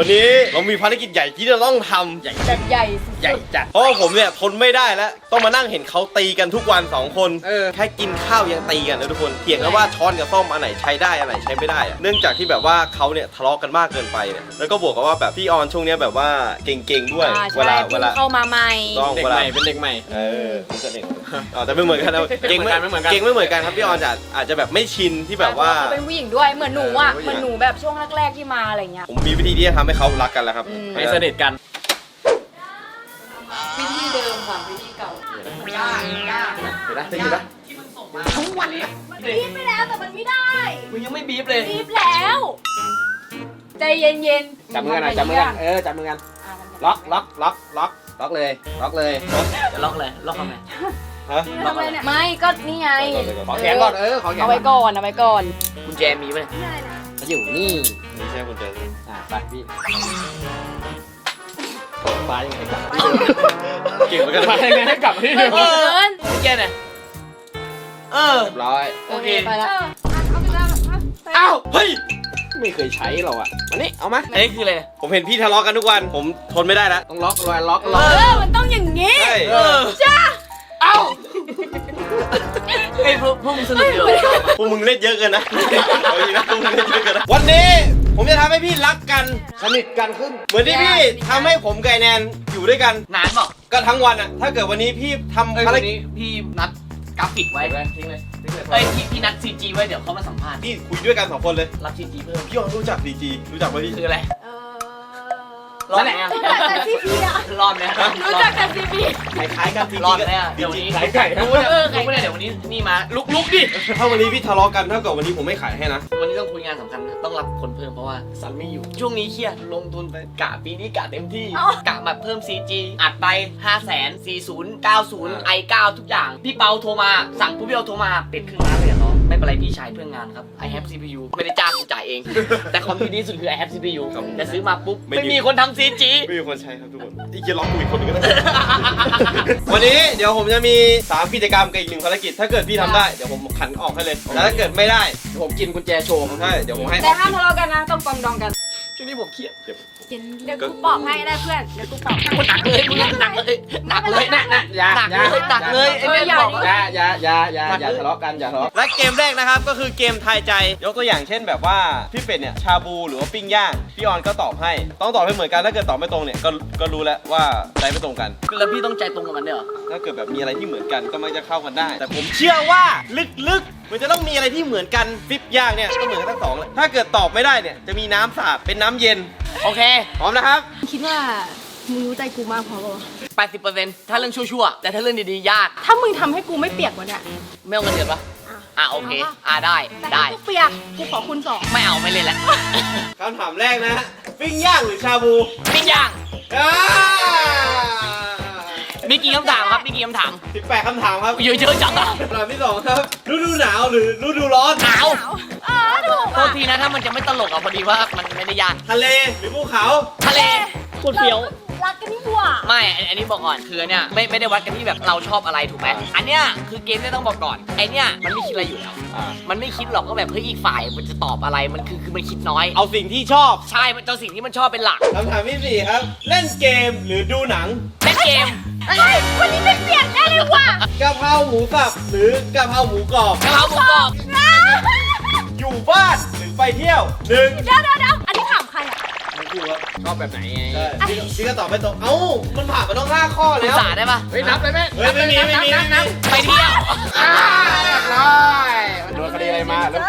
วันนี้เรามีภารกิจใหญ่ที่จะต้องทำแบบใหญ่สุดใหญ่จัด เพราะว่าผมเนี่ยทนไม่ได้แล้ว ต้องมานั่งเห็นเขาตีกันทุกวันสองคน เออ แค่กินข้าวยังตีกันนะทุกคนเถียงกันว่าช้อนกับส้อมอันไหนใช้ได้อันไหนใช้ไม่ได้อะเนื่องจากที่แบบว่าเขาเนี่ยทะเลาะกันมากเกินไปเนี่ยแล้วก็บวกกับว่าแบบพี่ออนช่วงเนี้ยแบบว่าเก่งๆด้วย อ่าเวใช่ลาเพิ่เวงลา เข้ามาใหม่ ต้องเด็กเวใหลาม่เป็นเด็กใหม่ เออมันจะเด็ก อ๋อแต่ไม่เหมือนกันนะเก่งไม่ไม่เหมือนกัน เก่งไม่เหมือนกันครับพี่ออนจะอาจจะแบบไม่ชินที่แบบว่า เขาเป็นผู้หญิงด้วยเหมือนหนูอะเออเหมือนหนูแบบช่วงแรกๆที่มาอะไรเงี้ย ผมมีวิธีที่จะทำให้เขารักกันแล้วครับอืมให้สนิทกัน วิธีเดิมค่ะวิธีเก่าเห็นไหมได้ยินปะทั้งวันบีบไปแล้วแต่มันไม่ได้มึงยังไม่บีบเลยบีบแล้ว ใจเย็นๆจับมือกันหน่อยจับมือกันเออจับมือกันอะมันจะล็อกล็อกล็อกล็อกล็อกเลยล็อกเลยจะล็อกเลยล็อกทำไม ฮะทำอะไรเนี่ยไม่ก็นี่ไง ขอแขนก่อนเออขอแขนเอาไว้ก่อนเอาไว้ก่อนกุญแจมีไหมมันอยู่นี่นี่ใช่คุณเจนอะไปพี่ปลายังไงกลับเก่งเหมือนกันปลานะยังไงให้กลับที่เดิมเกินกุญแจไหนเออเรียบร้อยโอเคไปแล้วอ้าวเฮ้ยไม่เคยใช้เราอะมานี่เอามาอันนี้คืออะไรผมเห็นพี่ทะเลาะกันทุกวันผมทนไม่ได้แล้วต้องล็อกรอยล็อกเอล็อกอมันต้องอย่างงี้ใช่ เออจ้าเอ้าไอ้พวกพวกมึงสนุกเดียวพวกมึงเล่นเยอะเกินนะเอาจริงนะพวกมึงเล่นเยอะเกินนะวันนี้ผมจะทำให้พี่รักกันสนิทกันขึ้น เหมือนที่พี่ทำให้ผมกับไอ้แนนอยู่ด้วยกัน นานเปล่าก็ทั้งวันอะถ้าเกิดวันนี้พี่ทำเอ้ยภารวันกิจนี้พี่นัดกราฟิกไว้ไปทิ้งเลยทิ้งเลยเอ้ยพี่พี่นัดซีจีไว้เดี๋ยวเขามาสัมภาษณ์พี่คุยด้วยกันสองคนเลย รับซีจีเพิ่มพี่ออนรู้จักดีจีรู้จักไหมพี่คืออะไร เอ รอดไหมอะแต่ซีพีอะรอดไหมอะรู้จักแต่ซีพีคล้ายๆกันดีรอดจีไหมอะเดี๋ยววันนี้ขายไก่นะรู้เนี่ยรู้ไหมเนี่ยเดี๋ยววันนี้นี่มาลุกลุกดิถ้าวันนี้พี่ทะเลาะกันเท่ากับวันนี้ผมไม่ขายให้นะ วันนี้ต้องคุยงานสำคัญนะต้องรับคนเพิ่มเพราะว่าสันไม่อยู่ ช่วงนี้เครียดลงทุนไปกะปีนี้กะเต็มที่กะแบบเพิ่ม CG อัดไป 5 0 0 0 0 40 90 i9 ทุกอย่าง พี่เปาโทรมาสั่งผู้พี่เอาโทรมาติดครึ่งล้านเลยเหรอ ไม่เป็นไรพี่ชายเพื่องานครับ I have CPU ไม่ได้จ้างกูจ่ายเอง แต่คอมที่ดีที่สุดคือ I have CPU ครับแต่ซื้อมาปุ๊บ ไม่ไม่ดีมีคนทำ CG ไม่มีคนใช้ครับทุกคนอีกจะล็อกกูอีกคนหนึงก็ได้ วันนี้เดี๋ยวผมจะมี 3 กิจกรรมกับอีกหนึ่งภารกิจ ถ้าเกิดพี่ทำได้ เดี๋ยวผมขันออกให้เลยแต่ถ้าเกิดไม่ได้เดี๋ยวผมกินกุญแจโชว์ใช่เดี๋ยวผมให้แต่ห้ามทะเลาะกันนะ ต้องปรองดองกัน ช่วงนี้ผมเครียด เดี๋ยว กูปอบให้ได้เพื่อน เดี๋ยวกูปอบให้หนักเลยมึงหนักเลยหนักเลยหนักหนักอย่าหนักอย่าเลยหนักเลยไอ้เนี่ยเอออย่าบอกอย่าอย่าอย่าอย่าอย่าทะเลาะกันอย่าทะเลาะและเกมแรกนะครับก็คือเกมทายใจ ยกตัวอย่างเช่นแบบว่าพี่เป็ดเนี่ยชาบูหรือว่าปิ้งย่างพี่ออนก็ตอบให้ ต้องตอบให้เหมือนกันถ้าเกิดตอบไม่ตรงเนี่ยก็ก็รู้แล้วว่าใจไม่ตรงกันแล้วพี่ต้องใจตรงกับมันด้วยเหรอถ้าเกิดแบบมีอะไรที่เหมือนกันก็มักจะเข้ากันได้ แต่ผมเชื่อว่าลึกๆ มันจะต้องมีอะไรที่เหมือนกันฟิปย่างเนี่ยก็เหมือนกันทั้งสองเลยถ้าเกิดตอบไม่ได้เนี่ยจะมีน้ำสาดเป็นน้ำเย็นโอเค พร้อมนะครับ คิดว่ามึงรู้ใจกูมากพอป่ะ80%ถ้าเรื่องชั่วๆ แต่ถ้าเรื่องดีๆ ยาก ถ้ามึงทำให้กูไม่เปียกกว่าเนี่ยไม่เอาเงินเดือนปะอะโอเค อะได้ แต่ได้ ถ้ากูเปียกกูขอคุณสองไม่เอาไม่เล่นแล้วคำถามแรกนะปิ้งย่างหรือชาบู ปิ้งย่าง อ่า มีกี่คำถามครับมีกี่คำถามสิบแปดคำถามครับเยอะๆจังอะคำถามที่สองครับ ฤดูหนาวหรือฤดูร้อน หนาวเออถูกโทษทีนะถ้ามันจะไม่ตลกอะพอดีว่ามันไม่ได้ยากทะเลหรือภูเขา ทะเลพูดเฟี้ยว รักกันนี่หว่าไม่อันอันนี้บอกก่อนคือเนี่ยไม่ไม่ได้วัดกันที่แบบเราชอบอะไรถูกไหมอันเนี้ยคือเกมเนี่ยต้องบอกก่อนไอเนี้ยมันไม่คิดอะไรอยู่แล้ว อ่า มันไม่คิดหรอกก็แบบเฮ้ยอีกฝ่ายมันจะตอบอะไรมันคือคือมันคิดน้อยเอาสิ่งที่ชอบใช่มันจะเอาสิ่งที่มันชอบเป็นหลักคำถามที่สี่ครับ เล่นเกมหรือดูหนัง เล่นเกม เฮ้ยวันนี้ไม่เปลี่ยนแน่เลยว่ะกะเพราหมูสับหรือกะเพราหมูกรอบ กะเพราหมูกรอบอยู่บ้านหรือไปเที่ยวหนึ่งเดี๋ยวเดี๋ยวเดี๋ยวอันนี้ถามใครอะทั้งคู่ครับชอบแบบไหนไงใช่พี่พี่ก็ตอบไม่ตรง เอ้า มันผ่านมาต้องห้าข้อปรึแล้กวษาได้ปะเฮ้ยนับเลยไหมเฮ้ยไม่มีไม่มีไม่มีไปเที่ยวอ่าเรียบร้อยโดนคดีอะไรมาแล้ว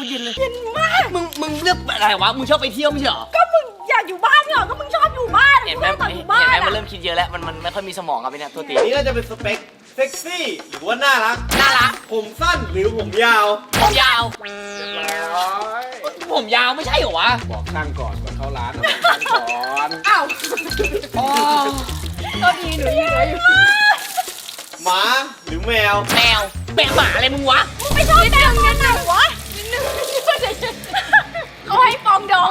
าๆไปแต่คุณเย็นเลย เย็นมาก มึง มึงเลือกอะไรวะ มึงชอบไปเที่ยวไม่ใช่เหรอ ก็มึงอยากอยู่บ้านเหรอ ก็มึงชอบอยู่บ้านเห็นมึไหมงชอบอยู่เห็บ้านนไหมอะมันเริ่มคิดเยอะแล้ว มัน มันไม่ค่อยมีสมองครับพี่เนี่ยตัวตีนี่น่าจะเป็นสเปคเซ็กซี่หรือว่าน่ารัก น่ารัก ผมสั้นหรือผมยาวผมยาวร้อยผมยาวไม่ใช่เหรอวะบอกช่างก่อนก่อนเข้าร้านนะบอกช่างก่อนอ้าวอ๋อก็ดีหนูยืนไว้อยู่หมาหรือแมว แมวแมวหมาอะไรมึงวะมึงไม่ชอบแมวกันไหนวะนิดนึงเขาให้ปองดอง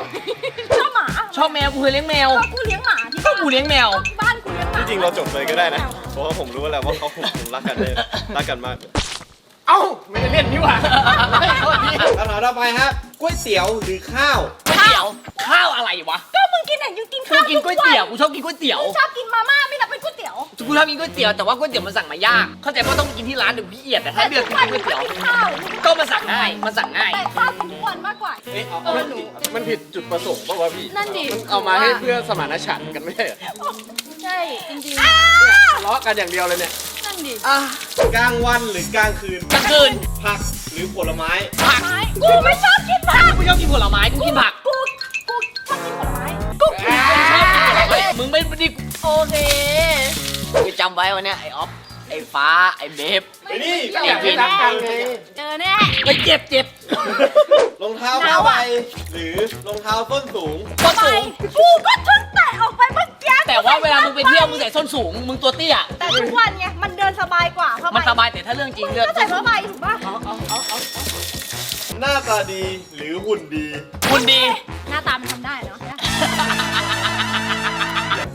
ชอบหมา ชอบแม วกูเคยเลี้ยงแมว ก็กูเลี้ยงหมาที่ก็บ้านกูเลี้ยงแมวบ้านกูเลี้ยงหมาจริงๆเราจบเลยก็ได้นะ เพราะว่าผมรู้แล้วว่าเขาคงรักกันเลยรักกันมากเอ้าไม่ได้เล่นนี่หว่าโทษทีามต่อไปครับก๋วยเตี๋ยวหรือข้าว ก๋วยเตี๋ยว ข้าวอะไรวะก็มึงกินไหนยูกินกูข้าวกินก๋วยเตี๋ยว กูชอบกินก๋วยเตี๋ยวมึงชอบกินมาม่าไม่นับเป็นก๋วยเตี๋ยว กูชอบกินก๋วยเตี๋ยวแต่ว่าก๋วยเตี๋ยวมันสั่งมายาก เข้าใจว่าต้องกินที่ร้านเดี๋ยวพี่เอียดแต่ถ้าเลือกกินก๋วยเตี๋ยวกินข้าวก็มาสั่งง่ายมันสั่งง่ายแต่ข้าวกินทุกวันมากกว่าเอ๊ะเอาเออหนูมันผิดจุดประสงค์ป่าวะพี่นั่นดิมันเอามาให้เพื่อสมานฉันท์กันไม่ใช่เหรอใช่จริงทะเลาะกันอย่างเดียวเลยเนี่ยๆนั่นดิอะกลางวันหรือกลางคืน กลางคืนผักหรือผลไม้ ผัก ไม้กูไม่ชอบกินผักกูชอบกินผลไม้กูกินผักกูกู ไว้วันเนี้ยไอ้ออฟไอ้ฟ้าไอ้เบฟ ไอ้นี่เกี่ยวอยากกินแน่เจอแน่ไอ้เจ็บเจ็บรองเท้าผ้าใบหรือรองเท้าส้นสูง ส้นไปสูง กูก็เพิ่งแตะออกไปเมื่อกี้แต่ว่าเวลามึงไปเที่ยวมึงใส่ส้นสูง มึงตัวเตี้ย แต่ทุกวันไงมันเดินสบายกว่าเข้าไปมันสบายแต่ถ้าเรื่องจริงมึงเรื่องก็ใส่ผ้าใบถูกป่ะหน้าตาดีหรือหุ่นดี คุณดี หน้าตามันทำได้เนาะ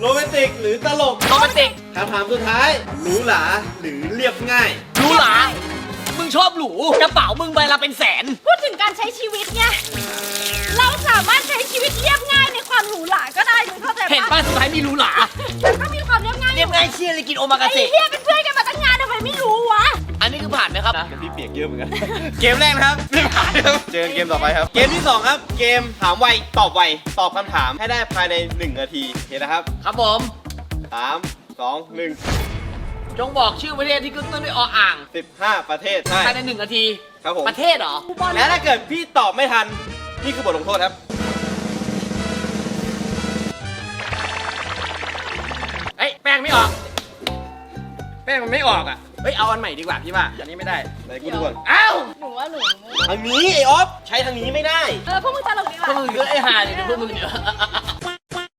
โรแมนติกหรือตลกโรแมนติกคำถามสุดท้ายหรูหราหรือเรียบง่าย หรูหรามึงชอบหรูกระเป๋ามึงใบละเป็นแสน พูดถึงการใช้ชีวิตไงเราสามารถใช้ชีวิตเรียบง่ายในความหรูหราก็ได้มึงเข้าใจเห็นปะป่ะสุดท้ายมีหรูหรามันก็มีความเรียบง่ายอเรียบง่ายเชี่ยเลยกินโอมากาไอ้เสะเหี้ยเป็นเพื่อนกันมาตั้งนานทำไมไม่รู้วะอันนี้คือ ผ่านไหมครับพี่เปียกเยอะเหมือนกัน เกมแรกนะครับไม่ผ่านครับ เจอกันเกมต่อไปครับ เกมที่สองครับ เกมถามไวตอบไว ตอบคำถามให้ได้ภายใน1นาทีโอเคนะครับครับผม3 2 1จงบอกชื่อประเทศที่ขึ้นต้นด้วยออ่าง15ประเทศใช่ ภายในหนึ่งนาที ครับผม ประเทศเหรอและถ้าเกิดพี่ตอบไม่ทัน นี่คือบทลงโทษครับ เอ้ยแป้งไม่ออก แป้งมันไม่ออกอะ เฮ้ยเอาอันใหม่ดีกว่าพี่ว่า อันนี้ไม่ได้ ไหนกูดูก่อนอ้าวหนูว่าหนูทางนี้ไอออฟใช้ทางนี้ไม่ได้เออพวกมึงตลกดีพวกว่ะมึงเยอะไอ้ห่าเนี่ยเดี๋ยวพวกมึงเดี๋ยว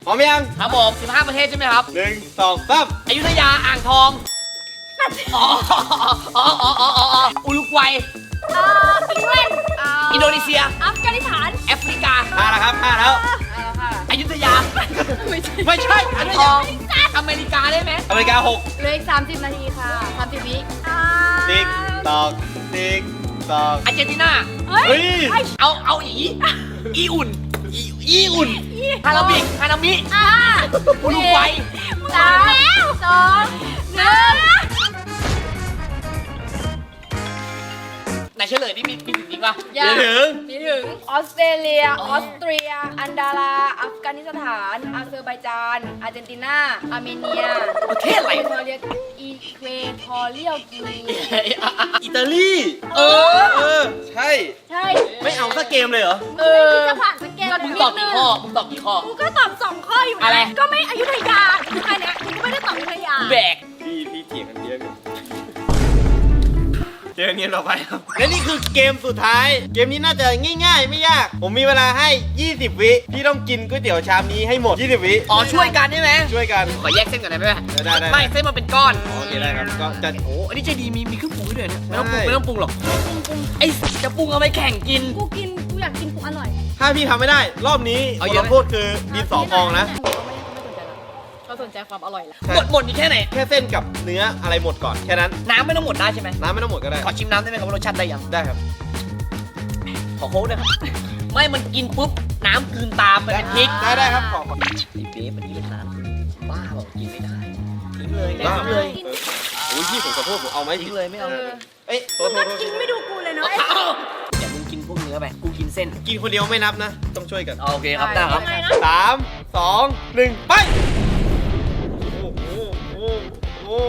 พร้อมยังครับผม15 ประเทศใช่ไหมครับหนึ่งสองสามอยุธยาอ่างทองอ๋ออ๋ออ๋ออ๋ออ๋ออุรุกวัยเอ่ออิงแลนด์เอินโดนีเซีย อัฟกานิสถานแอฟริกาห้าแล้วครับห้าแล้ว อยุธยา ไม่ใช่อ่างทองอเมริกาได้ไหมอเมริกาหกเหลืออีก 30 นาทีค่ะ 30 วิอ่าติ๊กตอกติ๊กตอกอาร์เจนตินาเฮ้ยเฮ้ยไอ้เอาเอาอีอีอุ่นอีอีอุ่นฮาราบิกฮานามิอ่าอุรุกวัย สามสองหนึ่ง ไหนเฉลยนี่มีมีจริงป่ะอย่า เดี๋ยวถึงมีถึงออสเตรเลีย ออสเตรีย อันดาราอัฟกานิสถาน อาเซอร์ไบจาน อาร์เจนตินา อาร์เมเนียประเทศอะไรอีควอเรียอีเควทอเรียลกินีอิตาลีเออเออ ใช่ ใช่ไม่เอาสักเกมเลยเหรอเออจะผ่านสแกนมึงตอบกี่ข้อมึงตอบกี่ข้อ กูก็ตอบสองข้ออยู่อะไรนะก็ไม่อยุธยาแค่เนี้ยกูก็ไม่ได้ตอบอยุธยา แบกพี่พี่เถียงกัน เยอะอยู่เจอกันเกมต่อไปครับ และนี่คือเกมสุดท้าย เกมนี้น่าจะง่าย ๆ ไม่ยาก ผมมีเวลาให้ 20 วิ พี่ต้องกินก๋วยเตี๋ยวชามนี้ให้หมด 20 วิ อ๋อช่วยกันได้ไหมช่วยกัน ขอแยกเส้นก่อนได้ไหมได้ได้ได้ ไม่เส้นมันเป็นก้อนโอเคได้ครับ ก็จะ โอ้อันนี้ใจดีมีมีเครื่องปรุงให้ด้วยเนี่ยไม่ต้องปรุงใช่ ไม่ต้องปรุงหรอกไอ้จะปรุงเอาไปแข่งกิน กูกิน กูอยากกินกูอร่อยถ้าพี่ทำไม่ได้ รอบนี้เอาบเยทอะลไหมงโทษคือดินสอพองนะ เขาสนใจความอร่อยละใช่ หมดหมดนี่แค่ไหน แค่เส้นกับเนื้ออะไรหมดก่อนแค่นั้น น้ำไม่ต้องหมดได้ใช่ไหมน้ำไม่ต้องหมดก็ได้ ขอชิมน้ำได้ไหมครับว่ารสชาติได้ยัง ได้ครับ ขอโค้ดนะครับ ไม่มันกินปุ๊บ น้ำกลืนตามไปเป็นพริกได้ได้ครับขอขอไอ้เบฟอันนี้เป็นน้ำบ้าเปล่ากินไม่ได้ทิ้งเลยบ้า ทิ้งเลยเออโอ้ยพี่ผมขอโทษผมเอาไหมทิ้งเลยไม่เอาเออเอ้ยโทษโทษโทษกินไม่ดูกูเลยเนาะเอาอย่ามึงกินพวกเนื้อไป กูกินเส้น กินคนเดียวไม่นับนะ ต้องช่วยกันโอเคครับได้ครับยังไงนะสามสองหนึ่งไปโอ้โหโอ้ โห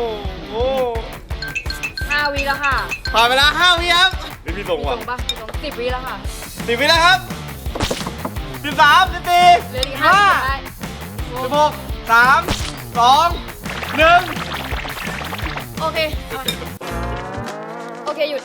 โอ้โหห้าวิแล้วค่ะผ่านเวลาห้าวิครับเฮ้ยพี่ส่งมีว่ะตรงปะมีตรงสิบวิแล้วค่ะสิบวิแล้วครับสิบสามสิบสี่เหลืออีกห้าห้าได้สิบหกสามสองหนึ่งโอเคเอาโอเคหยุด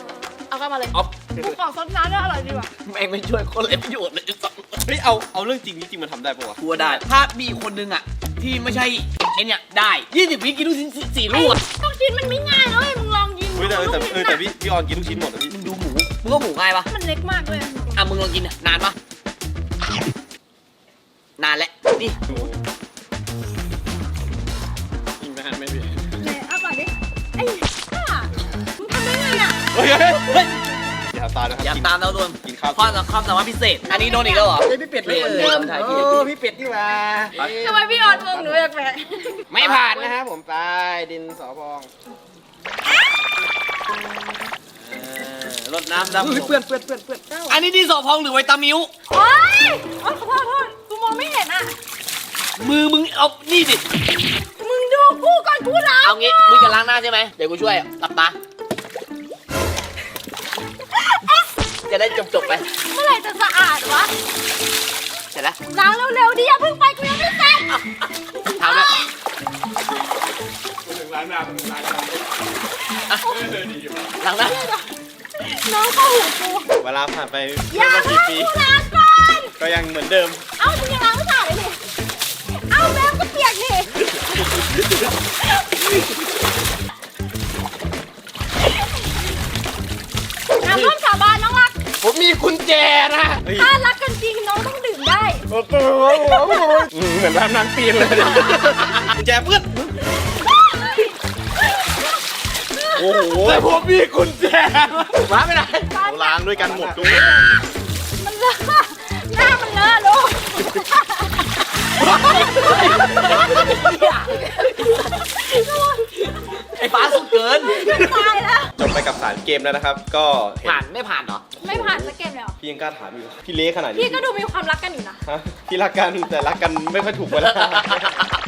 เอากลับมาเลยเอากูขอซดน้ำด้วยอร่อยดีว่ะแม่งไม่ช่วยคนเลยประโยชน์เลยสักเฮ้ยเอาเอาเรื่องจริงนี่จริงมันทำได้ปะวะกลัวได้ ถ้ามีคนนึงอะ ที่ไม่ใช่ไอ เนี่ยได้ยี่สิบวิกินลูกชิ้นสี่ลูกอะต้องกินมันไม่ง่ายเลยมึงลองยิงเฮ้ยแต่เออแต่เออแต่พี่พี่ออนกินลูกชิ้นหมดนะพี่มึงดูหมูมึงว่าหมูง่ายปะมันเล็กมากเลยอะมึงลองกินอะนานปะนานแล้วนี่กินไปหันไม่พี่ไหนเอาปากดิไอ้ห่ามึงทำได้ไงอะเฮ้ยเฮ้ยเฮ้ยครับ ตามนะครับอย่ากินตามเราโดนกินข้าวความความสามารถพิเศษ อันนี้โดนอีกแล้วเหรอเฮ้ยพี่เป็ดไม่เอ่ยเริ่มถ่ายพี่เออพี่เป็ดนี่หว่าทำไมพี่ออนมองหนูแปลกไม่ผ่านนะครับผมไปดินสอพองเออรดน้ำดำเฮ้ยหัวเปื้อนเปื้อนเปื้อนเปื้อนอันนี้ดินสอพองหรือไวตามิวๆโอ๊ยโอ๊ยขอโทษขอโทษกูมองไม่เห็นอะมือมึงเอานี่ดิมึงดูกูก่อนกูล้างเอางี้มึงจะล้างหน้าใช่ไหมเดี๋ยวกูช่วยหลับตา จะได้จบจบๆไป เมื่อไหร่จะสะอาดวะเสร็จแล้วล้างเร็วๆดิอย่าเพิ่งไปกูยังไม่เสร็จเท้าด้วยล้างหน้าล้างหน้าล้างหน้าน้องเข้าหูกูเวลาผ่านไปอย่าไม่ว่าเพิ่กี่งปี กูล้างก่อนก็ยังเหมือนเดิม เอ้ามึงยังล้างไม่สะอาดเลยดิเอ้าแมวก็เปียกดิน้ ผมมีกุญแจนะเฮ้ยถ้ารักกันจริงน้องต้องดื่มได้โอ้โหเหมือนร้านนางปีนเลยกุญแจเพื่อนโอ้โหแต่ผมมีกุญแจมาไม่ได้เราล้างด้วยกันหมดทุกมันเลอะหน้ามันเลอะลูกไอ้ฟ้าสุดเกินตายแล้วจบ ไปกับสารเกมแล้วนะครับ ก็เห็นผ่านไม่ผ่านเหรอ ไม่ผ่านสักเกมเลยเหรอพี่ยังกล้าถามอยู่ พี่เละขนาดนี้พี่ก็ดูมีความรักกันอยู่นะ ฮะพี่รักกันแต่รักกันไม่ค่อยถูกเวลา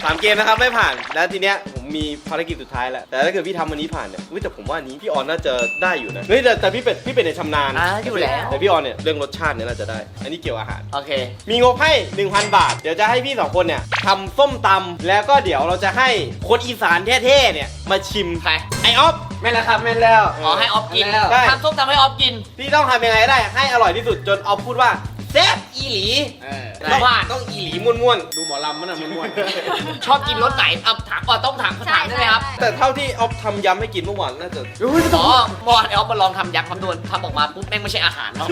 สามเกมนะครับไม่ผ่าน แล้วทีเนี้ยผมมีภารกิจสุดท้ายแล้ว แต่ถ้าเกิดพี่ทำวันนี้ผ่านเนี่ยอุ๊ยแต่ผมว่าอันนี้พี่ออนน่าจะได้อยู่นะ เฮ้ยแต่แต่พี่เป็ดพี่เป็ดเนี่ยชำนาญอ่าอยู่แล้ว แต่พี่ออนเนี่ยเรื่องรสชาติเนี่ยน่าจะได้ อันนี้เกี่ยวอาหาร โอเค มีงบให้ 1,000 บาท เดี๋ยวจะให้พี่สองคนเนี่ยทำส้มตำแล้วก็เดี๋ยวเราจะให้คนอีสานแท้ๆเนี่ยมาชิมใคร ไอออฟ แม่นแล้วครับแม่นแล้วอ๋อให้ออฟกินแล้วได้ทำส้มตำให้ออฟกิน พี่ต้องทำยังไงก็ได้ ให้อร่อยที่สุดจนออฟพูดว่าแซ่บอีหลีเออต้องว่าต้องอีหลีม่วนดูหมอลำมันน่ะมันม่วนชอบกินรสไหนเอาถามก่อนต้องถามคำถามได้ไหมครับๆแต่เท่าที่ออฟทำยำให้กินเมื่อวานน่าจะอ๋อเมื่อวานไอออฟมาลองทำยักษ์คำนวณทำออกมาปุ๊บแม่งไม่ใช่อาหารเนาะ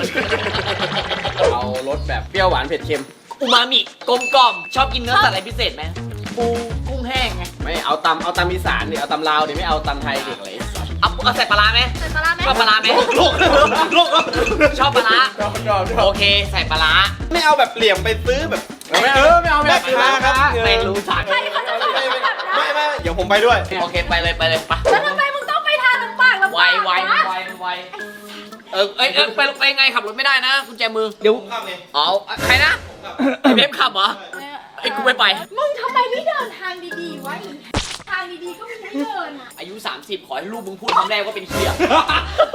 เอารสแบบเปรี้ยวหวานเผ็ดเค็ม อูมามิกลมกล่อมชอบกินเนื้อสัตว์อะไรพิเศษไหมปูกุ้ง แห้งไงไม่เอาตำเอาตำอีสานดิเอาตำลาวดิไม่เอาตำไทยเด็กเลยเอาเอาใส่ปลาร้าไหมใส่ปลาร้าไหมชอบปลาร้าไหมโลกโลกชอบปลาร้าชอบชอบชอโอบเค ใส่ปลาร้าไม่เอาแบบเหลี่ยมไปซื้อแบบไม่เออไม่เอาไม่เอาแม่ค้าครับแม่งรู้ทันใครเขาจะทำแบบนั้นไม่ไม่เดี๋ยวผมไปด้วยโอเคไปเลยไปเลยไปแล้วทำไมมึงต้องไปทานลำบากลำไวบากไววะไวไวเออเอ้ยเอ้ยไปไปไงขับรถไม่ได้นะกุญแจมือเดี๋ยวผมขับเองอ๋อใครนะไอเบฟขับเหรอ ไอ้กูไม่ไป มึงทำไมไม่เดินทางดีๆวะอีทางดีๆก็ไม่ได้เดินอะอายุ 30 ขอให้ลูกมึงพูดคำแรกว่าเป็นเคีย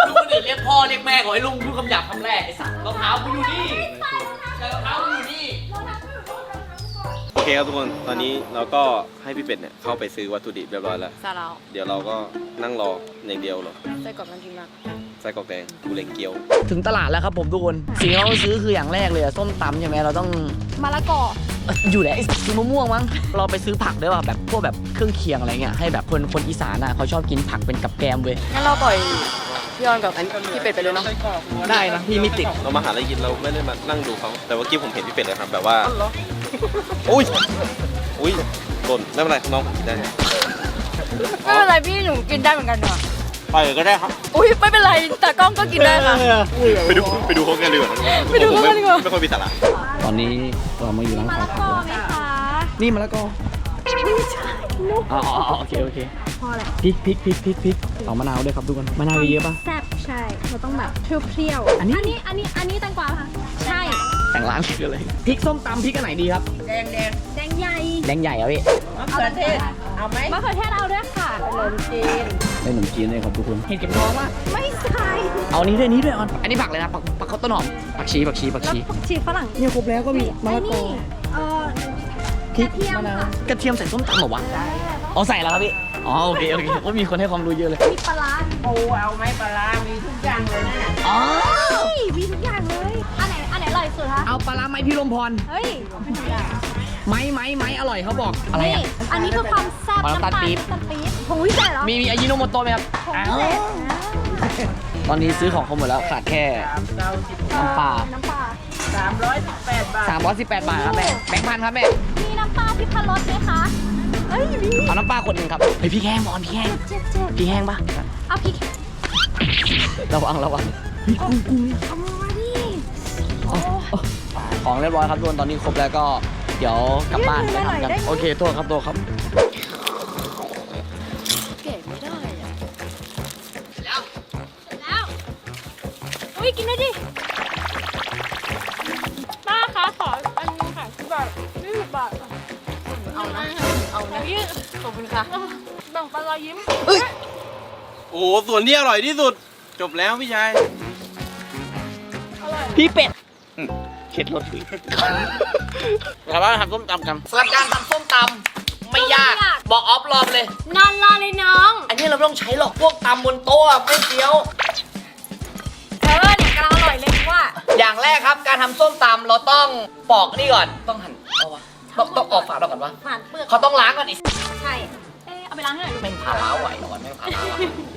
ลูกคนอื่นเรียกพ่อเรียกแม่ขอให้ลูกมึงพูดคำหยาบคำแรกไอ้สัตว์รองเท้ากูอยู่นี่รองเท้ากูอยู่นี่เราทำไม่ถูกต้องเราทำไม่ถูกโอเคครับทุกคน ตอนนี้เราก็ให้พี่เป็ดเนี่ยเข้าไปซื้อวัตถุดิบเรียบร้อยแล้ว ซาลาเดี๋ยวเราก็นั่งรออย่างเดียวหรอ ใส่กรอบน้ำพริกมากไส้กรอกแดงกูเล็งเกี๊ยว ถึงตลาดแล้วครับผมทุกคนสิ่งที่เราซื้อคืออย่างแรกเลยอะส้มตำใช่ไหมเราต้อง มะละกอเอ้ยอยู่แล้วไอ้ซื้อมะม่วงมั้ง เราไปซื้อผักด้วยว่ะแบบพวกแบบเครื่องเคียงอะไรเงี้ยให้แบบคนคนอีสานอะเขาชอบกินผักเป็นกับแกมเว้ยงั้นเราปล่อยพี่ออนกับพี่เป็ดไปเลยเนาะได้นะพี่มิติดเรามาหาอะไรกินเราไม่ได้มานั่งดูเขาแต่ว่ากี้ผมเห็นพี่เป็ดเลยครับแบบว่าอุ้ยอุ้ยหล่นไม่เป็นไรน้องผมกินได้ไม่เป็นไรพี่หนูกินได้เหมือนกันเนาะ ไปก็ได้ครับอุ้ยไม่เป็นไรแต่กล้องก็กินได้ค่ะ ไปดูไปดูเขากันดีกว่าไปดูเขากันดีกว่า ไม่ค่อยมีสาระตอนนี้เรามาอยู่ร้านมะขายละผักกอไหมคะนี่มะละกอไม่ใช่นุกอ๋ออ๋ออ๋อโอเคโอเคพอแหละพริกพริกพริกพริกพริกเอามะนาวด้วยครับทุกคนมะนาวเยอะๆป่ะแซ่บใช่เราต้องแบบเปรี้ยวๆอันนี้อันนี้อันนี้อันนี้แตงกวาค่ะใช่แต่งร้านคืออะไรพริกส้มตำพริกอันไหนดีครับแดงแดงแดงใหญ่แดงใหญ่เอาพี่มะเขือเทศ เอาไหมมะเขือเทศเอาด้วยค่ะ ขนมจีนได้ขนมจีนเลยครับทุกคน เห็นเก็บทองป่ะไม่ใช่เอานี้ด้วยนี้ด้วยออนอันนี้ผักเลยนะผักผักข้าวต้นหอมผักชีผักชีผักแล้วชีผักชีฝรั่งเนี่ยครบแล้วก็มีมะไอ้ละกอนี่เออพริกกระเทียมมะนาวค่ะกระเทียมใส่ส้มตำเหรอวะอ๋อใส่แล้วครับพี่ อ๋อโอเคโอเคว่ามีคนให้ความรู้เยอะเลย มีปลาร้าปูเอาไหมปลาร้ามีทุกอย่างเลยนะอ๋อ เฮ้ยมีทุกอย่างเลย อันไหน อันไหนอร่อยสุดคะ เอาปลาร้าไหมพี่ลมพร เฮ้ยไหม ไหมไหมอร่อยเขาบอกอะไรนี่ อะ อันนี้คือความแซ่บอ๋อน้ำตาลปี๊บ น้ำตาลปี๊บผงวิเศษเหรอมีมีอายิโนโมโตะไหมครับผงวิเศษนะตอนนี้ซื้อของเขาหมดแล้วขาดแค่สามเก้าสิบน้ำปลา น้ำปลาสามร้อยสิบแปดบาท 318 บาทครับแม่แบงค์พันครับแม่ มีน้ำปลาที่พรสไหมคะเอ้ยมีเอาน้ำปลาขวดหนึ่งครับเฮ้ยพี่แห้งมอนพี่แห้งเจ็บเจ็บพี่แห้งปะเอาพริกระวังระวังเอามาดิของเรียบร้อยครับทุกคนตอนนี้ครบแล้วก็ เดี๋ยวกลับบ้านไปทำกันโอเคโทษครับโทษครับเก็บไม่ได้อะแล้วแล้วอุ้ยกินได้ดิป้าคะขออันนึงค่ะที่แบบยี่สิบบาทค่ะเอานะเอานะยี่ขอบคุณค่ะแบ่งปลายิ้มโอ้โหส่วนที่อร่อยที่สุด จบแล้วพี่ชายพี่เป็ด เข็ดรถพี่เราบ้านทำส้มตำกันสำหรับการทำส้มตำไม่ยาก บอกออฟรอบเลย นอนรอเลยน้อง อันนี้เราไม่ต้องใช้หรอกพวกตำบนโต๊ะอะไม่เคี้ยว เออเนี่ยกำลังอร่อยเลยว่า อย่างแรกครับการทำส้มตำเราต้องปอกนี่ก่อนต้องหั่นเอาวะต้องต้องออกฝาเราก่อนวะผ่านเปลือกเขาต้องล้างก่อนอีกใช่ เอ๊ะเอาไปล้างให้หน่อยดูไม่พาล้าไหวก่อนไม่พาล้าไหว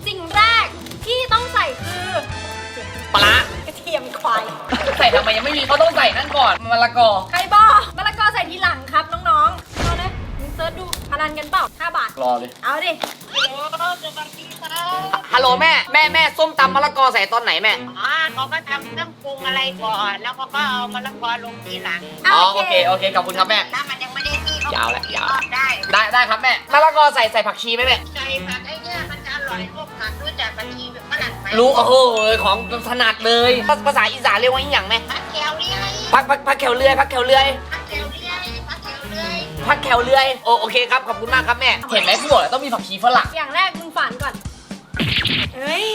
สิ่งแรกที่ต้องใส่คือปลาร้ากระเทียมควายใส่ทำไมยังไม่มีเขาต้องใส่นั่นก่อนมะละกอใครบอกมะละกอใส่ทีหลังครับน้องๆเอาเลยมึงเซิร์ชดูพนันกันเปล่า5บาท รอเลย เอาดิฮัลโหลแม่แม่แม่ส้มตำมะละกอใส่ตอนไหนแม่ อ๋อเขาก็ทำเครื่องปรุงอะไรก่อน แล้วเขาก็เอามะละกอลงทีหลังอะอ๋อโอเคโอเคขอบคุณครับแม่ ถ้ามันยังไม่ได้ที่เขายาวแหละยาว ได้ได้ได้ครับแม่มะละกอใส่ใส่ผักชีไหมแม่ ใส่ผักไอ้เนี่ยมันจะอร่อยพวกผักรู้จักผักชีแบบฝรั่งไหม รู้โอ้โหของถนัดเลยภาภาษาอีสานเรียกว่าอหย่างไหมผักแก้วเลี้ยยพักพักพักแขวเลื่อยพักแขวเลื่อยผักแก้วเลี้ยยผักแก้วเลี้ยยพักแขวเลื่อยโอโอเคครับขอบคุณมากครับแม่เห็นไหมพี่บอกแล้วต้องมีผักชีฝรั่งอย่างแรกมึงฝันก่อน เฮ้ย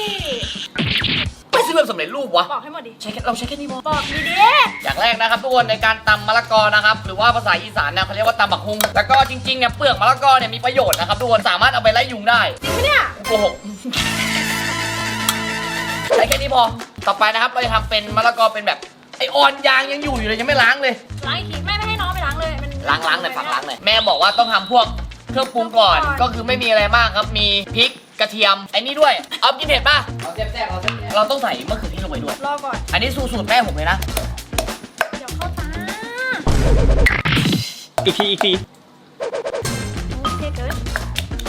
ไม่ซื้อแบบสำเร็จรูปวะบอกให้หมดดิ ใช้แค่เราใช้แค่นี้พอบอกดีดิอย่างแรกนะครับทุกคนในการตำมะละกอนะครับหรือว่าภาษาอีสานเนี่ยเขาเรียกว่าตำบักฮุงแล้วก็จริงๆเนี่ยเปลือกมะละกอเนี่ยมีประโยชน์นะครับทุกคนสามารถเอาไปไล่ยุงได้จริงปะเนี่ย โกหก ใช้แค่นี้พอ ต่อไปนะครับเราจะทำเป็นมะละกอเป็นแบบไอออนยางยังอยู่อยู่เลยยังไม่ล้างเลย ล้างอีกทีแม่ไม่ให้น้องไปล้างเลยมันล้างล้างหน่อยฝักล้างหน่อยแม่บอกว่าต้องทำพวกเครื่องปรุงก่อน ก็คือไม่มีอะไรมากครับ มีพริกกระเทียมไอ้นี่ด้วยเอากินเผ็ดป่ะ เอาแซ่บๆเอาแซ่บๆเราต้องใส่มะเขือเทศลงไปด้วย รอก่อน อันนี้สูตรสูตรแม่ผมเลยนะ เดี๋ยวเข้าตาอีกทีอีกทีโอเคเกิน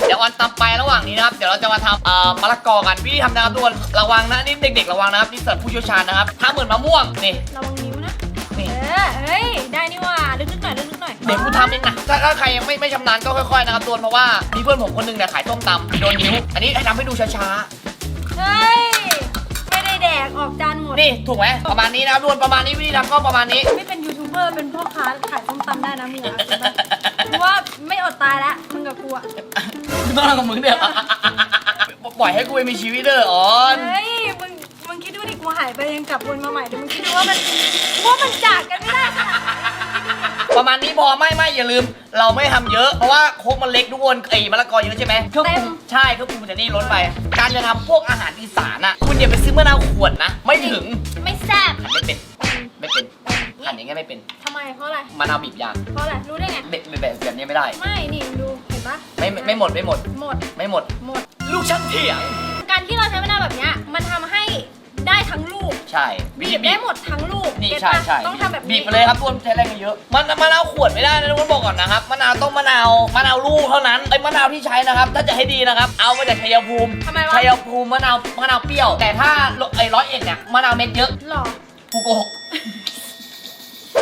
เดี๋ยวออนตำไประหว่างนี้นะครับ เดี๋ยวเราจะมาทำเอ่อมะละกอกันวิธีทำนะครับทุกคนระวังนะนี่เด็ก ๆ ระวังนะครับนี่เสิร์ฟผู้เชี่ยวชาญนะครับถ้าเหมือนมะม่วงนี่ ระวังนิ้วนะ นี่ เออ เฮ้ย ได้นี่ว่าลึกๆหน่อยลึกๆหน่อยเดี๋ยวกูทำเองนะถ้าถ้าใครยังไม่ไม่ชำนาญก็ค่อยๆนะครับทุกคนเพราะว่ามีเพื่อนผมคนหนึงเนี่ยขายต้มตำโดนนิ้ว อันนี้ให้ทำให้ดูช้าเฮ้ย ไม่ได้แดกออกจานหมด ๆนี่ถูกไหมประมาณนี้นะครับทุกคนประมาณนี้วิธีทำก็ประมาณนี้ ไม่เป็นยูทูบ เบอร์เป็นพ่อค้าขายส้มตำได้นะมึงอะกูว่าไม่อดตายแล้วมึงกับกูอะต้องทำกับมึงเนี่ยปล่อยให้กูไปมีชีวิตเด้ออ๋อน เฮ้ยมึงมึงคิดดูดิกูหายไปยังกลับวนมาใหม่เดี๋ยวมึงคิดดูว่ามันว่ามันจากกันไม่ได้ขนาดนั้นประมาณนี้พอไม่ไม่อย่าลืม เราไม่ทำเยอะเพราะว่าโคกมันเล็กทุกคนไอ้มะละกอเยอะใช่ไหมเครื่องปรุงใช่เครื่องปรุงมันจะนี่ล้นไป การจะทำพวกอาหารอีสานอะ คุณอย่าไปซื้อมะนาวขวดนะ ไม่ถึง ไม่ไม่ไม่หมดไม่หมด หมด ไม่หมด หมด ลูกช่างเถียง การที่เราใช้มะนาวแบบเนี้ยมันทำให้ได้ทั้งลูก ใช่บีบได้หมดทั้งลูกนี่เก็ตใช่ปะใช่ต้องทำแบบบีนี้บไปเลยครับทุกคนใช้แรงกันเยอะมันมะนาวขวดไม่ได้นะทุกคนบอกก่อนนะครับมะนาวต้องมะนาวมะนาวลูกเท่านั้นไอ้มะนาวที่ใช้นะครับถ้าจะให้ดีนะครับ เอามาจากชัยภูมิทำไมวะชัยภูมิมะนาวมะนาวเปรี้ยว แต่ถ้าไอ้ร้อยเอ็ดเนี่ยมะนาวเม็ดเยอะหรอกูโกหก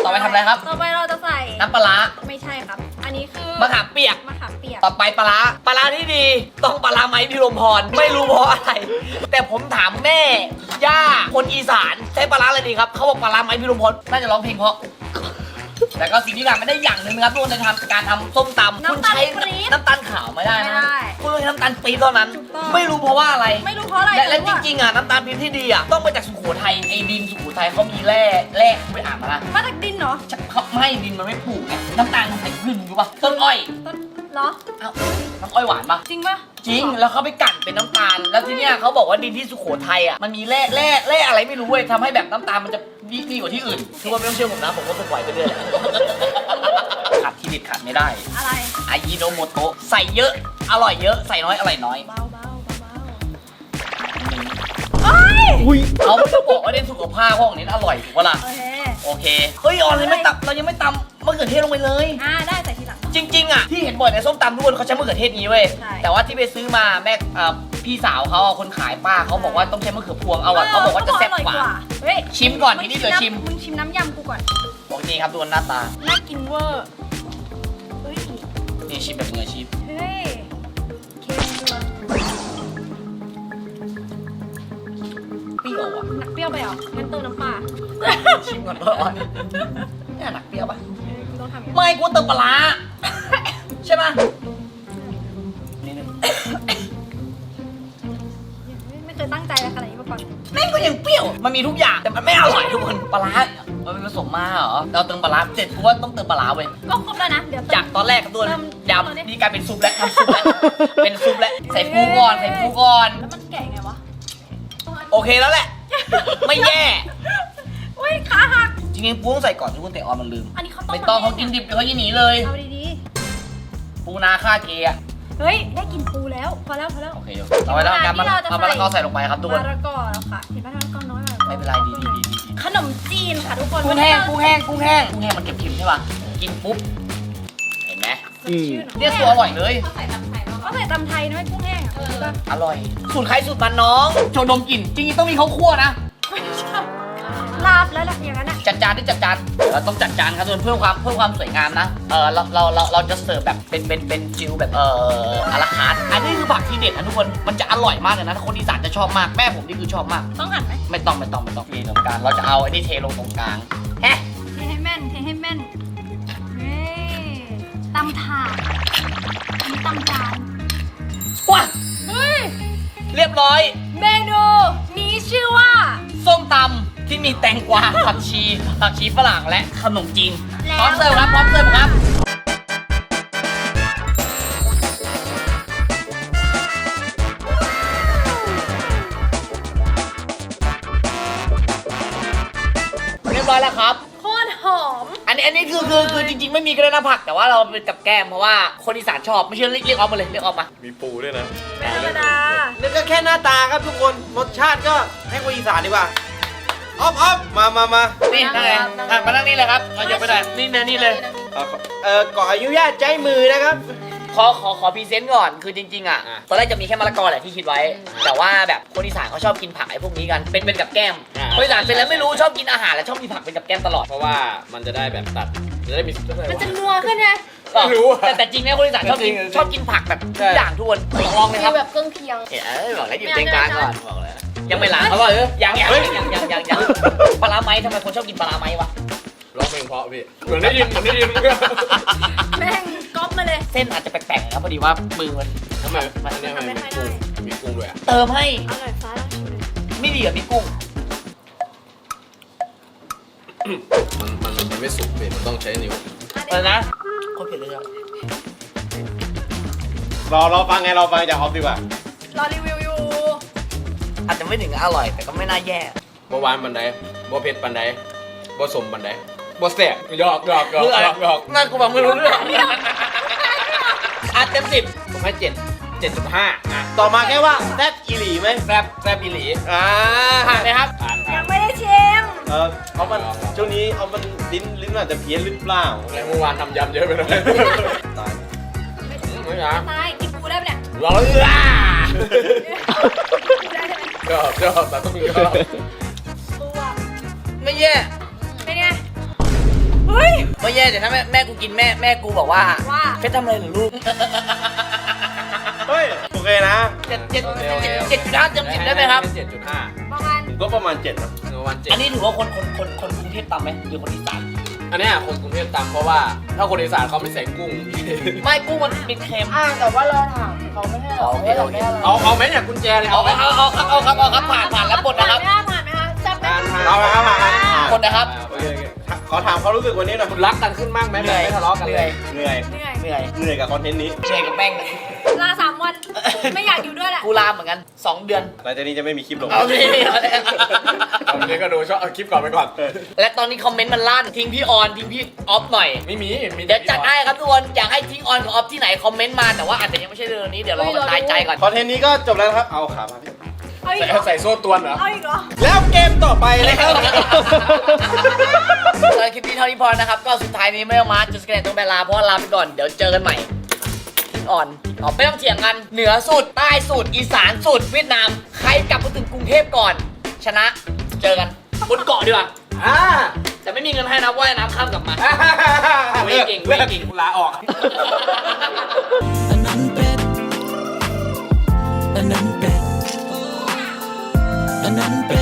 ต่อไปทำอะไรครับ ต่อไปเราจะใส่น้ำปลาร้าไม่ใช่ครับ อันนี้คือมะขามเปียก มะขามเปียก ต่อไปปลาร้าปลาร้าที่ดี ต้องปลาร้าไหมพี่ลมพร ไม่รู้เพราะอะไร แต่ผมถามแม่ ย่า คนอีสานใช้ปลาร้าอะไรดีครับ เขาบอกปลาร้าไหมพี่ลมพร น่าจะร้องเพลงเพราะ แต่ก็สิ่งที่ขาดไม่ได้อย่างหนึ่งนะครับทุกคนในทำการทำส้มตำคุณใช้น้ำตาลขาวไม่ได้ไม่นะได้คุณต้องใช้น้ำตาลปี๊บเท่านั้น ถูกต้อง ไม่รู้เพราะว่าอะไร ไม่รู้เพราะอะไรและและแต่จว่าริงๆอะน้ำตาลปี๊บที่ดีอะต้องมาจากสุโขทัยไอ้ดินสุโขทัยเขามีแร่แร่ไปอ่านมาละมาจากดินเหรอเขาไม่ดินมันไม่ปลูกไงน้ำตาลมันใส่ขึ้นรู้ป่ะต้นอ้อยต้นเหรอเอ้าน้ำอ้อยหวานปะจริงปะจริง แล้วเขาไปกลั่นเป็นน้ำตาล แล้วทีเนี้ยเขาบอกว่าดินที่สุโขทัยอะมันมีแร่แร่แร่อะไรไม่รู้เว้ยทำให้แบบน้ำตาลมันจะ ดีดีกว่าที่อื่นทุกคนไม่ต้องเชื่อผมนะ ผมก็สปอยไปเรื่อยแหละขาดที่เด็ดขาดไม่ได้อะไรอายิโนโมโตะใส่เยอะ อร่อยเยอะ ใส่น้อย อร่อยน้อย เบาเบาเบาเบาเอ้ยอุ้ยเขาไม่ต้องบอกว่าเน้นสุขภาพเพราะของนี้อร่อยถูกปะล่ะ โอเคโอเค เฮ้ยออนเลยไม่ตับเรายังไม่ตำมะเขือเทศลงไปเลย อ่าได้ใส่ทีหลัง จริง ๆ อะ ที่เห็นบ่อยในส้มตำทุกคนเขาใช้มะเขือเทศนี้เว้ย ใช่ แต่ว่าที่ไปซื้อมาแม่เอ่อ พี่สาวเขาอะคนขายป้าเขาบอกว่าต้องใช้มะเขือพวงเอาอะเขาบอกว่าจะแซ่บกว่า เฮ้ยชิมก่อนทีนี้เดี๋ยวชิม มึงชิมน้ำยำกูก่อนบอกนี่ครับดูหน้าตา น่ากินเวอร์เฮ้ย นี่ชิมแบบมืออาชีพเฮ้ยเค็มด้วยเปรี้ยวอะหนักเปรี้ยวไปเหรองั้นเติมน้ำปลาชิมก่อนว่าอ่อนนี่หนักเปรี้ยวปะเออกูต้องทำอย่างนี้ไม่กูเติมปลาร้าใช่ปะ ตั้งใจอะไรขนาดนี้มาก่อนแม่งก็ยังเปรี้ยว มันมีทุกอย่างแต่มันไม่อร่อยทุกคนปลาร้ามันเป็นผสมมาเหรอ เราเติมปลาร้าเสร็จกูว่าต้องเติมปลาร้าเว้ยก็ครบแล้วนะ เดี๋ยวเติม จากตอนแรกกับตัวเติมยำนี่กลายเป็นซุปแล้วทำซุปแล้วเป็นซุปแล้วใส่ปูก่อนใส่ปูก่อน แล้วมันแกะไงวะโอเคแล้วแหละ ไม่แย่ อุ้ยขาหัก จริงๆปูต้องใส่ก่อนทุกคนแต่ออนมันลืม อันนี้เขาต้มไม่ต้องมเขากินดิบเดี๋ยวเขาจะหนีเลย เอาดีปูนาฆ่าเกย์อะๆ เฮ้ย ได้กินปูแล้ว พอแล้วพอแล้วโอเคเดี๋ยวเอาไปแล้วกันมันที่เราจะเอามะละกอใส่ลงไปครับทุกคน มะละกอแล้วค่ะเห็นปะมะละกอน้อยมากไม่เป็นไรดีดีดีดีขนมจีนค่ะทุกคนกุ้งแห้งกุ้งแห้งกุ้งแห้งกุ้งแห้งมันเก็บเค็มใช่ป่ะกินปุ๊บเห็นไหมสดชื่นอะเนี่ยตัวอร่อยเลยเขาใส่ตำไทยเขาใส่ตำไทยนะไม่กุ้งแห้งอะเอออร่อยสูตรใครสูตรมันน้องโชว์ดมกลิ่นจริงๆต้องมีข้าวคั่วนะลาบแล้วล่ะอย่างนั้นอะ จัดจานที่จัดจานเดี๋ยวเราต้องจัดจานครับทุกคนเพื่อความเพื่อความสวยงามนะเออเราเราเราเราจะเสิร์ฟแบบเป็นเป็นเป็นฟิลแบบเอออาราคาร์ทอันนี้คือผักที่เด็ดนะทุกคนมันจะอร่อยมากเลยนะถ้าคนอีสานจะชอบมากแม่ผมนี่คือชอบมาก ต้องหั่นไหมไม่ต้องไม่ต้องไม่ต้องเทตรงกลางเราจะเอาไอ้นี่เทลงตรงกลางแฮะเทให้แม่นเทให้แม่นนี่ตำถาดอันนี้ตำจานว้าเฮ้ยเรียบร้อย เมนูนี้ชื่อว่า ส้มตำ ที่มีแตงกวาผักชีผักชีฝรั่งและขนมจีนแล้วพร้อมเสิร์ฟครับพร้อมเสิร์ฟครับเรียบร้อยแล้วครับ โคตรหอม อันนี้อันนี้คือคือคือจริง ๆ ไม่มีก็ได้นะผัก แต่ว่าเราเป็นกับแก้มเพราะว่าคนอีสานชอบไม่เชื่อเรียกเรียกออฟมาเลยเรียกออฟมา มีปูด้วยนะ ไม่ธรรมดานี่ก็แค่หน้าตาครับทุกคน รสชาติก็ให้คนอีสานดีกว่า ออฟออฟมามามานี่นั่งไงอะมานั่งนี่เลยครับเราอย่าไปไหนนี่นะนี่เลย เอ่อเอ่อขออนุญาตใจมือนะครับ ขอขอขอพรีเซนต์ก่อนคือจริงๆอะอะ ตอนแรกจะมีแค่มะละกอแหละที่คิดไว้ แต่ว่าแบบคนอีสานเขาชอบกินผักไอ้พวกนี้กัน เป็นเป็นกับแก้มอะคนอีสานเป็นแล้วไม่รู้ชอบกินอาหารแล้วชอบมีผักเป็นกับแก้มตลอดเพราะว่ามันจะได้แบบตัดจะได้มีมันจะนัวขึ้นไงไม่รู้อะแต่แต่จริงนะคนอีสานชอบกินจริงๆชอบกินผักแบบใช่ ทุกอย่างทุกคนลองลองเลยฟีครัลบแบบเครื่องเคียงเอ้ยบอกแล้วหยิบไม่เต็งกลางก่อนไม่บอกเลย ยังไม่ล้างอร่อยเลยยังยังเฮ้ยยังยังยังยังปลาร้าไหมทำไมคนชอบกินปลาร้าไหมวะร้องเพลงเพราะพี่เหมือนได้ยินเหมือนได้ยินแม่งก๊อปมาเลย เส้นอาจจะแปลกๆนะครับพอดีว่ามือมันทำไมอันนี้ทำไมมีกุ้งมีกุ้งด้วยอะเติมให้อร่อยฟ้าแล้วชิมเลยไม่ดีกับพี่กุ้งมันมันมันไม่สุกพี่มันต้องใช้นิ้วเออนะเขาเผ็ดเลยครับรอรอฟังไงรอฟังจากออฟดีกว่ารอรีวิว อยู่อาจจะไม่ถึงกับอร่อย แต่ก็ไม่น่าแย่ บ่หวานปันใดบ่เผ็ดปันใดบ่สมปันใดบ่แซ่บหยอกหยอกหยอกเพื่อหยอกหยอกน่ากูฟังไม่รู้เรื่องอาจเต็มสิบผมให้เจ็ดเจ็ดจุดห้าอะต่อมาแค่ว่าแซ่บอีหลีไหมแซ่บแซ่บอีหลีอ่าผ่านไหมครับผ่านผ่ายันงไม่ได้ชิมเออเอามันช่วงนี้เอามันลิ้นลิ้นมันอาจจะเพี้ยนหรือเปล่าแล้วเมื่อวานทำยำเยอะไปหน่อยตายไม่นะตายกินปูได้ปะเนี่ยรอเอื้อปูได้ใช่ไหม ชอบชอบต่ต้องมีชอบไม่แย่เป็นไงเฮ้ย ไม่แย่แต่ถ้าแม่แม่กูกินแม่แม่กูบอกว่าว่าเพชรทำอะไรหรือลูกเฮ้ยโอเคนะเจ็ดเจ็ดเจ็ดเจ็ดจุดห้าเต็มสิบได้ไหมครับเจ็ดจุดห้าประมาณก็ประมาณเจ็ดนะเมื่อวันเจ็ดอันนี้ถือว่าคนคนคนคนกรุงเทพต่ำไหมหรือคนอีสาน อันเนี้ยคนกรุงเทพตามเพราะว่า ถ้าคนอีสานเขาไม่ใส่กุ้ง ไม่กุ้งมันเป็นเค็ม อ่าแต่ว่าเราถามเขาไม่ให้หรอกโอเคโอเคเอาเอาไหมเนี่ยกุญแจเลยเอาเอาไหมเอาเอาเอาเอาครับเอาครับผ่านผ่านแล้วบทนะครับ ผ่านไหมคะผ่านไหมคะจับไหมผ่านผ่านเอาไปเอาไปเอาไปคนนะครับ โอเคโอเคขอถามความรู้สึกวันนี้หน่อยคุณรักกันขึ้นมากไหมแบบไม่ทะเลาะกันเลย เหนื่อย เหนื่อย เหนื่อยเหนื่อยกับคอนเทนต์นี้ เหนื่อยกับแม่งเนี่ย ลาสามวัน ไม่อยากอยู่ด้วยแหละ กูลาเหมือนกันสองเดือน หลังจากนี้จะไม่มีคลิปลงเอาสิเอาสิเอาวันนี้ก็ดูชอบเอาคลิปก่อนไปก่อน และตอนนี้คอมเมนต์มันลั่นทิ้งพี่ออนทิ้งพี่ออฟหน่อย ไม่มี มีเดี๋ยวจัดให้ครับทุกคน อยากให้ทิ้งออนกับออฟที่ไหนคอมเมนต์มาแต่ว่าอาจจะยังไม่ใช่เรื่องนี้เดี๋ยวรอมันตายใจก่อนคอนเทนต์นี้ก็จบแล้วนะครับ เอาขามาพี่เอาอีกใส่เหรอ ใส่โซ่ตวนเหรอ เอาอีกเหรอ แล้วเกมต่อไปนะครับ สำหรับคลิปนี้เท่านี้พอนะครับ ก็สุดท้ายนี้ไม่ต้องมาจะสแกนตรงเวลาเพราะว่าลาไปก่อนเดี๋ยวเจอกันใหม่ง อ่อนอ๋อไม่ต้องเถียงกันเหนือสุดใต้สุดอีสานสุดเวียดนาม ใครกลับมาถึงกรุงเทพก่อน ชนะเจอกันบนเกาะดีกว่าอ่าแต่ไม่มีเงินให้นะว่ายน้ำข้ามกลับมาเว้ยเก่งเว้ยเก่งลาออก อันนั้นเป็ด อันนั้นเป็ด อันนั้นเป็ด